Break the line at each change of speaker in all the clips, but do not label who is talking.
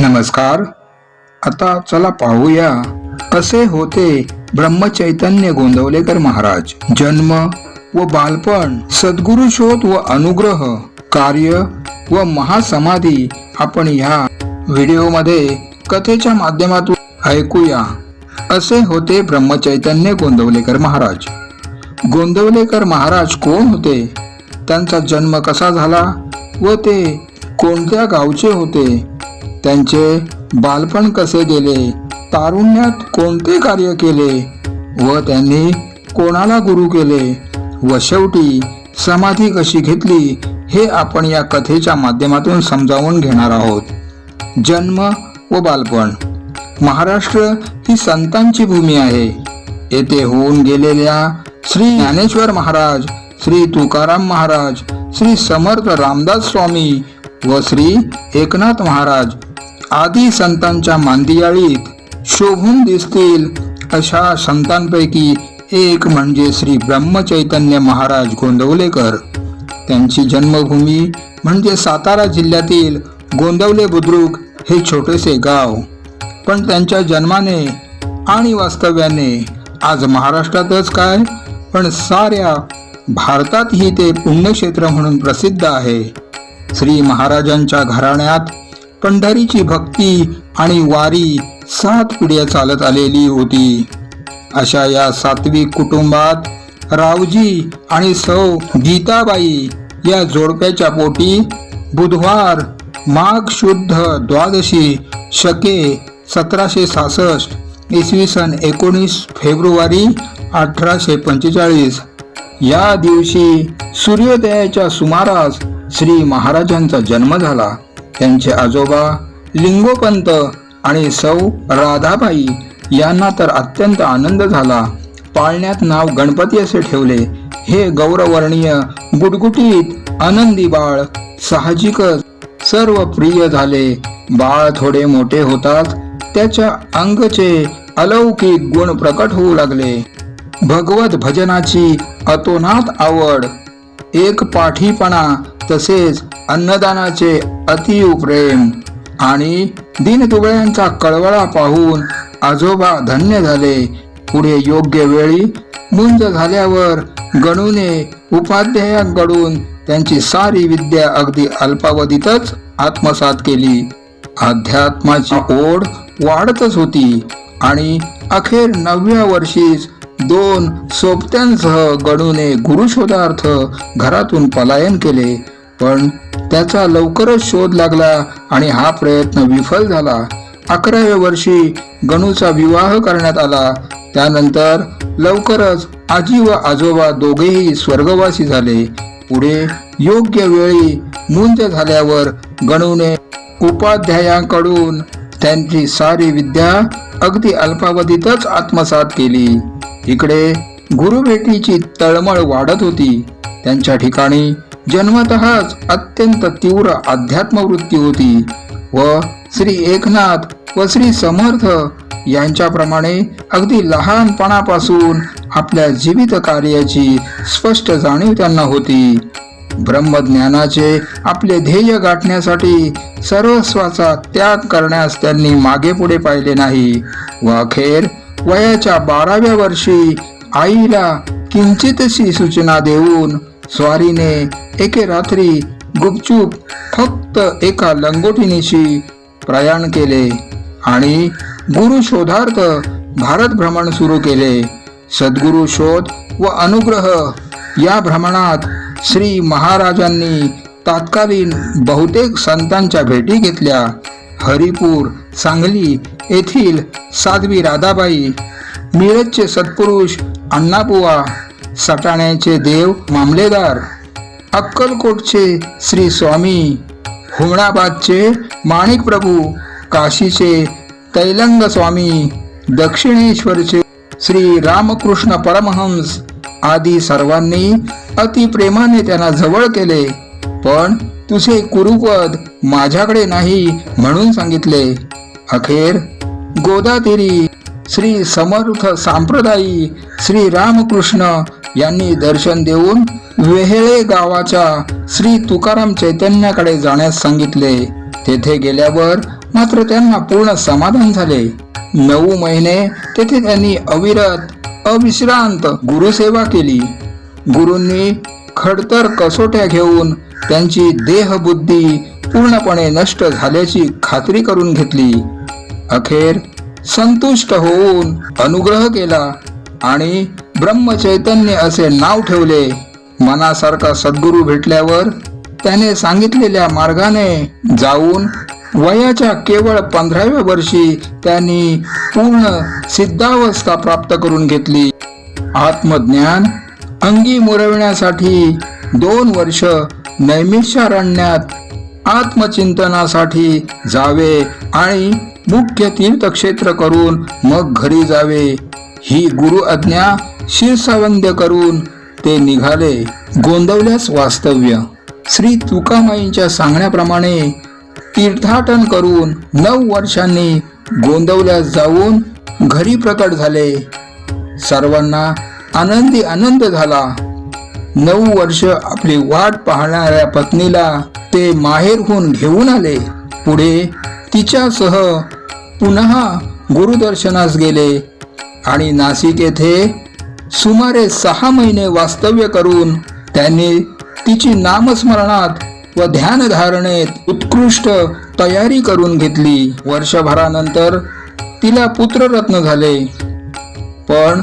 नमस्कार. आता चला पाहूया कसे होते ब्रह्मचैतन्य गोंदवलेकर महाराज. जन्म व बालपण सद्गुरु शोध व अनुग्रह कार्य व महासमाधी आपण ह्या व्हिडिओमध्ये कथेच्या माध्यमातून ऐकूया. असे होते ब्रह्मचैतन्य गोंदवलेकर महाराज. गोंदवलेकर महाराज कोण होते? त्यांचा जन्म कसा झाला व ते कोणत्या गावचे होते? त्यांचे बालपण कसे गेले? तारुण्यात कोणते कार्य केले? व त्यांनी कोणाला गुरु केले? व शेवटी समाधी कशी घेतली? हे आपण या कथेच्या माध्यमातून समजावून घेणार आहोत. जन्म व बालपण. महाराष्ट्र ही संतांची भूमी आहे. येथे होऊन गेलेल्या श्री ज्ञानेश्वर महाराज श्री तुकाराम महाराज श्री समर्थ रामदास स्वामी व श्री एकनाथ महाराज आदी संतांच्या मांदियाळीत शोभून दिसतील अशा संतांपैकी एक म्हणजे श्री ब्रह्मचैतन्य महाराज गोंदवलेकर. त्यांची जन्मभूमी म्हणजे सातारा जिल्ह्यातील गोंदवले बुद्रुक हे छोटेसे गाव. पण त्यांच्या जन्माने आणि वास्तव्याने आज महाराष्ट्रातच काय? पण साऱ्या भारतातही ते पुण्यक्षेत्र म्हणून प्रसिद्ध आहे. श्री महाराजांच्या घराण्यात पंढरीची भक्ती आणि वारी सात पिढ्या चालत आलेली होती. अशा या सात्विक कुटुंबात रावजी आणि सौ गीताबाई या जोडप्याच्या पोटी बुधवार माघ शुद्ध द्वादशी शके सतराशे सहासष्ट इसवी सन एकोणीस फेब्रुवारी अठराशे पंचेचाळीस. या दिवशी सूर्योदयाच्या सुमारास श्री महाराजांचा जन्म झाला. त्यांचे आजोबा लिंगोपंत आणि सौ राधाबाई यांना तर अत्यंत आनंद झाला. पाळण्यात नाव गणपती असे ठेवले. हे गौरवर्णीय गुटगुटीत आनंदी बाळ साहजिकच सर्व प्रिय झाले. बाळ थोडे मोठे होतात त्याच्या अंगचे अलौकिक गुण प्रकट होऊ लागले. भगवत भजनाची अतोनात आवड एक पाठीपणा तसेच अन्नदानाचे अतिव प्रेम आणि दिनदुबळ्यांचा कळवळा पाहून आजोबा धन्य झाले. पुढे योग्य वेळी मुंज झाल्यावर गणूने उपाध्यायाकडून त्यांची सारी विद्या अगदी अल्पावधीतच आत्मसात केली. अध्यात्माची ओढ वाढतच होती आणि अखेर नवव्या वर्षीच दोन सोबत्यांसह गणूने गुरुशोधार्थ घरातून पलायन केले. पण त्याचा लवकरच शोध लागला आणि हा प्रयत्न विफल झाला. अकराव्या वर्षी गणूचा विवाह करण्यात आला. त्यानंतर लवकरच आजी व आजोबा दोघेही स्वर्गवासी झाले. पुढे योग्य वेळी मुंज झाल्यावर गणूने उपाध्यायांकडून त्यांची सारी विद्या अगदी अल्पावधीतच आत्मसात केली. इकडे गुरुभेटीची तळमळ वाढत होती. त्यांच्या ठिकाणी जन्मतःच अत्यंत तीव्र अध्यात्मवृत्ती होती व श्री एकनाथ व श्री समर्थ यांच्याप्रमाणे अगदी लहानपणापासून आपल्या जीवित कार्याची स्पष्ट जाणीव त्यांना होती. ब्रह्मज्ञानाचे आपले ध्येय गाठण्यासाठी सर्वस्वाचा त्याग करण्यास त्यांनी मागे पुढे पाहिले नाही व अखेर वयाच्या बाराव्या वर्षी आईला किंचितशी सूचना देऊन स्वारीने एके रात्री गुपचूप फक्त एका लंगोटिनीशी प्रयाण केले आणि गुरु शोधार्थ भारत भ्रमण सुरू केले. सद्गुरु शोध व अनुग्रह या भ्रमणात श्री महाराजांनी तात्कालीन बहुतेक संतांच्या भेटी घेतल्या. हरिपूर सांगली येथील साध्वी राधाबाई मिरजचे सत्पुरुष अण्णापुवा सटाण्याचे देव मामलेदार अक्कलकोटचे श्री स्वामी हुमणाबादचे माणिक प्रभू काशीचे तैलंग स्वामी दक्षिणेश्वरचे श्री रामकृष्ण परमहंस आदी सर्वांनी अतिप्रेमाने त्यांना जवळ केले. पण तुझे कुरुपद माझ्याकडे नाही म्हणून सांगितले. अखेर गोदातिरी श्री समर्थ सांप्रदायी श्री रामकृष्ण यांनी दर्शन देऊन वेहेळे गावाच्या श्री तुकाराम चैतन्याकडे जाण्यास सांगितले. तेथे गेल्यावर मात्र त्यांना पूर्ण समाधान झाले. नऊ महिने तेथे त्यांनी अविरत अविश्रांत गुरुसेवा केली. गुरूंनी खडतर कसोट्या घेऊन त्यांची देहबुद्धी पूर्णपणे नष्ट झाल्याची खात्री करून घेतली. अखेर संतुष्ट होऊन अनुग्रह केला आणि ब्रह्मचैतन्य असे नाव ठेवले. मनासारखा सद्गुरू भेटल्यावर त्याने सांगितलेल्या मार्गाने जाऊन वयाच्या केवळ पंधराव्या वर्षी त्यांनी पूर्ण सिद्धावस्था प्राप्त करून घेतली. आत्मज्ञान अंगी मुरविण्यासाठी दोन वर्ष नैमिषारण्यात आत्मचिंतनासाठी जावे आणि मुख्य तीर्थक्षेत्र करून मग घरी जावे. ही गुरु आज्ञा शिरसावंद्य करून ते निघाले. गोंदवल्यास वास्तव्य. श्री तुकामाईंच्या सांगण्याप्रमाणे तीर्थाटन करून नऊ वर्षांनी गोंदवल्यास जाऊन घरी प्रकट झाले. सर्वांना आनंदी आनंद झाला. नऊ वर्ष आपली वाट पाहणाऱ्या पत्नीला ते माहेरहून घेऊन आले. पुढे तिच्यासह पुन्हा गुरुदर्शनास गेले. आणि नाशिक येथे सुमारे सहा महिने वास्तव्य करून त्यांनी तिची नामस्मरणात व ध्यानधारणेत उत्कृष्ट तयारी करून घेतली. वर्षभरानंतर तिला पुत्ररत्न झाले. पण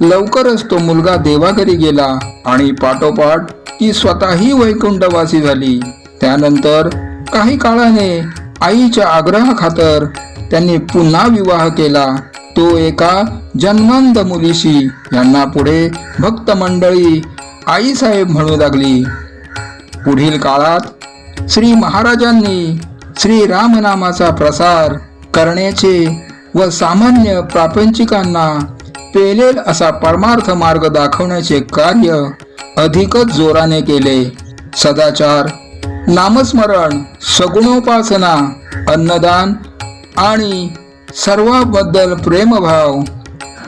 लवकरच तो मुलगा देवाघरी गेला आणि पाठोपाठ ती स्वतःही वैकुंठवासी झाली. त्यानंतर काही काळाने आईच्या आग्रहाखातर त्यांनी पुन्हा विवाह केला. तो एका जन्मांध मुलीशी यांना पुढे भक्त मंडळी आईसाहेब म्हणू लागली. पुढील काळात श्री महाराजांनी श्री रामनामाचा प्रसार करण्याचे व सामान्य प्रापंचिकांना पेलेल असा परमार्थ मार्ग दाखवण्याचे कार्य अधिकच जोराने केले. सदाचार नामस्मरण सगुणोपासना अन्नदान आणि सर्वाबद्दल प्रेमभाव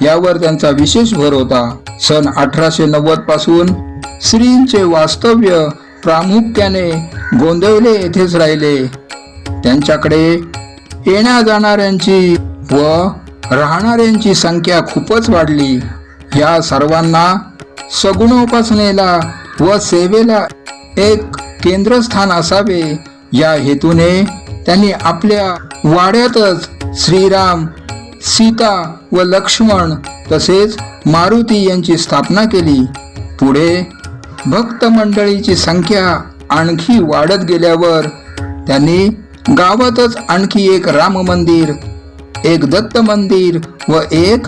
यावर त्यांचा विशेष भर होता. सन अठराशे नव्वदपासून श्रींचे वास्तव्य प्रामुख्याने गोंदवले येथेच राहिले. त्यांच्याकडे येण्या जाणाऱ्यांची व राहणाऱ्यांची संख्या खूपच वाढली. या सर्वांना सगुणोपासनेला व सेवेला एक केंद्रस्थान असावे. या हेतूने त्यांनी आपल्या वाड्यातच श्रीराम सीता व लक्ष्मण तसेच मारुती यांची स्थापना केली. पुढे भक्त मंडळीची संख्या आणखी वाढत गेल्यावर त्यांनी गावातच आणखी एक राम मंदिर एक दत्त मंदिर व एक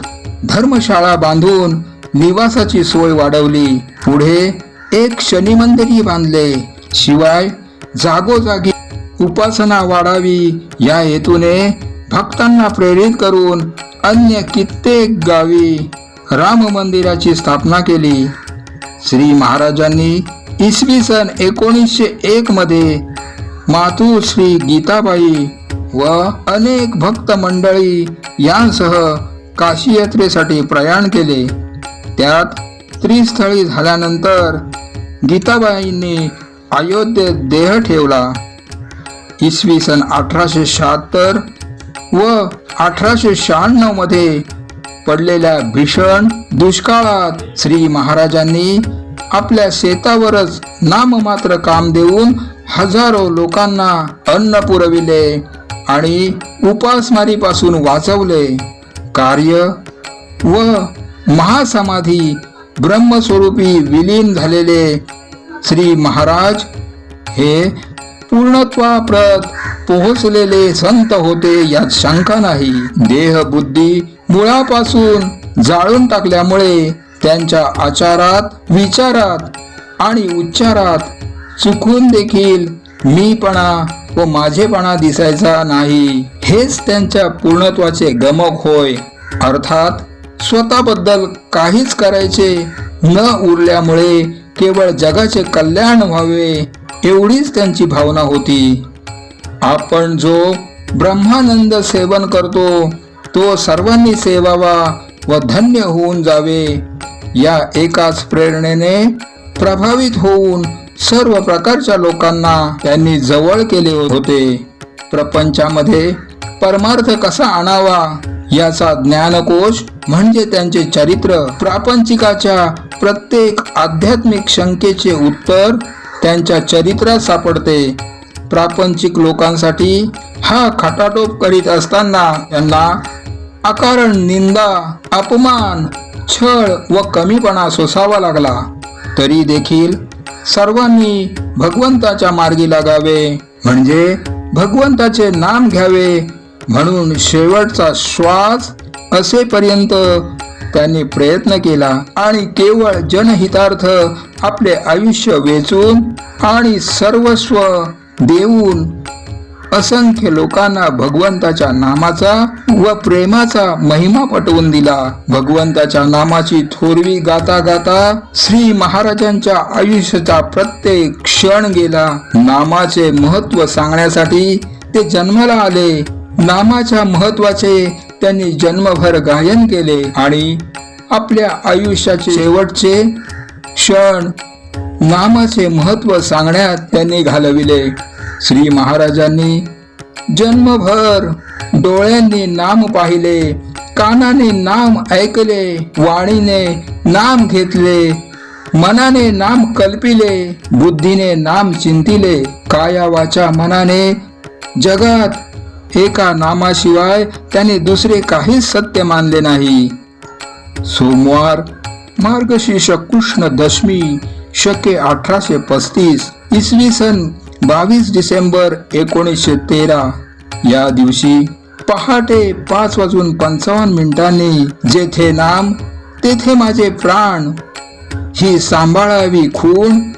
धर्मशाळा बांधून निवासाची सोय वाढवली. पुढे एक शनी मंदिरही बांधले. शिवाय जागोजागी उपासना वाढावी. या हेतूने भक्तांना प्रेरित करून अन्य कित्येक गावी राम मंदिराची स्थापना केली. श्री महाराजांनी इसवी सन एकोणीसशे एक मध्ये मातू श्री गीताबाई व अनेक भक्त मंडळी यांसह काशी यात्रेसाठी प्रयाण केले. त्यात त्रिस्थळी झाल्यानंतर गीताबाईंनी अयोध्येत देह ठेवला. इसवी सन अठराशे शहात्तर व अठराशे शहाण्णवमध्ये पडलेल्या भीषण दुष्काळात श्री महाराजांनी आपल्या शेतावरच नाममात्र काम देऊन हजारो लोकांना अन्न पुरविले आणि उपासमारीपासून वाचवले. कार्य व महासमाधी ब्रह्मस्वरूपी विलीन झालेले श्री महाराज हे पूर्णत्वाप्रत पोहोचलेले संत होते यात शंका नाही. देह बुद्धी मुळापासून जाळून टाकल्यामुळे त्यांच्या आचारात विचारात आणि उच्चारात चुकून देखील मीपणा व माझेपणा दिसायचा नाही. हेच त्यांच्या पूर्णत्वाचे गमक होय. अर्थात स्वतःबद्दल काहीच करायचे न उरल्यामुळे केवळ जगाचे कल्याण व्हावे एवढीच त्यांची भावना होती. आपण जो ब्रह्मानंद सेवन करतो तो सर्वांनी सेवावा व धन्य होऊन जावे. या एकाच प्रेरणेने प्रभावित होऊन सर्व प्रकारच्या लोकांना त्यांनी जवळ केले होते. प्रपंचामध्ये परमार्थ कसा आणावा? याचा ज्ञानकोश म्हणजे त्यांचे चरित्र. प्रापंचिकाच्या प्रत्येक आध्यात्मिक शंकेचे उत्तर त्यांच्या चरित्रात सापडते. प्रापंचिक लोकांसाठी हा खटाटोप करीत असताना त्यांना अकारण निंदा अपमान छळ व कमीपणा सोसावा लागला. तरी देखील सर्वांनी भगवंताच्या मार्गी लागावे. म्हणजे भगवंताचे नाम घ्यावे. म्हणून शेवटचा श्वास असेपर्यंत त्यांनी प्रयत्न केला आणि केवळ जनहितार्थ आपले आयुष्य वेचून आणि सर्वस्व देऊन असंख्य लोकांना भगवंताच्या नामाचा व प्रेमाचा महिमा पटवून दिला. भगवंताच्या नामाची थोरवी गाता गाता श्री महाराजांच्या आयुष्याचा प्रत्येक क्षण गेला. नामाचे महत्त्व सांगण्यासाठी ते जन्माला आले. नामाच्या महत्त्वाचे त्यांनी जन्मभर गायन केले आणि आपल्या आयुष्याचे शेवटचे क्षण नामाचे महत्त्व सांगण्यात त्यांनी घालविले. श्री महाराजांनी जन्मभर डोळ्यांनी नाम पाहिले कानाने नाम ऐकले वाणीने नाम घेतले मनाने नाम कल्पिले बुद्धीने नाम चिंतिले कायावाच्या मनाने जगात एका नामाशिवाय त्याने दुसरे काहीच सत्य मानले नाही. सोमवार मार्गशीर्ष कृष्ण दशमी शके अठराशे पस्तीस इसवी सन बावीस डिसेंबर एकोणीसशे तेरा. या दिवशी पहाटे पाच वाजून पंचावन्न मिनिटांनी जेथे नाम तेथे माझे प्राण. ही सांभाळावी खूण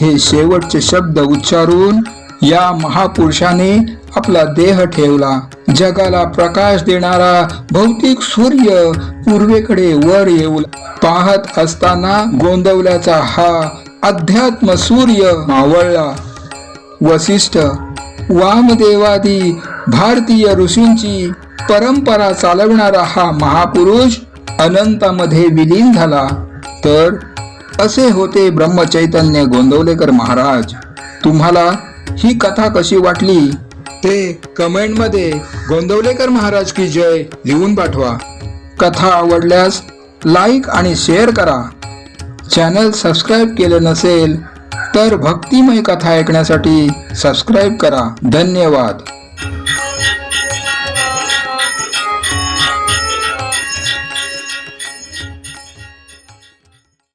हे शेवटचे शब्द उच्चारून या महापुरुषाने आपला देह ठेवला. जगाला प्रकाश देणारा भौतिक सूर्य पूर्वेकडे वर येऊ पाहत असताना गोंदवल्याचा हा अध्यात्म सूर्य मावळला. वसिष्ठ वामदेवादी भारतीय ऋषींची परंपरा चालवणारा हा महापुरुष अनंतामध्ये विलीन झाला. तर असे होते ब्रह्मचैतन्य गोंदवलेकर महाराज. तुम्हाला ही कथा कशी वाटली? ते कमेंटमध्ये गोंदवलेकर महाराज की जय लिहून पाठवा. कथा आवडल्यास लाईक आणि शेअर करा. चॅनल सबस्क्राईब केले नसेल तर भक्तिमय कथा ऐकण्यासाठी सबस्क्राईब करा. धन्यवाद.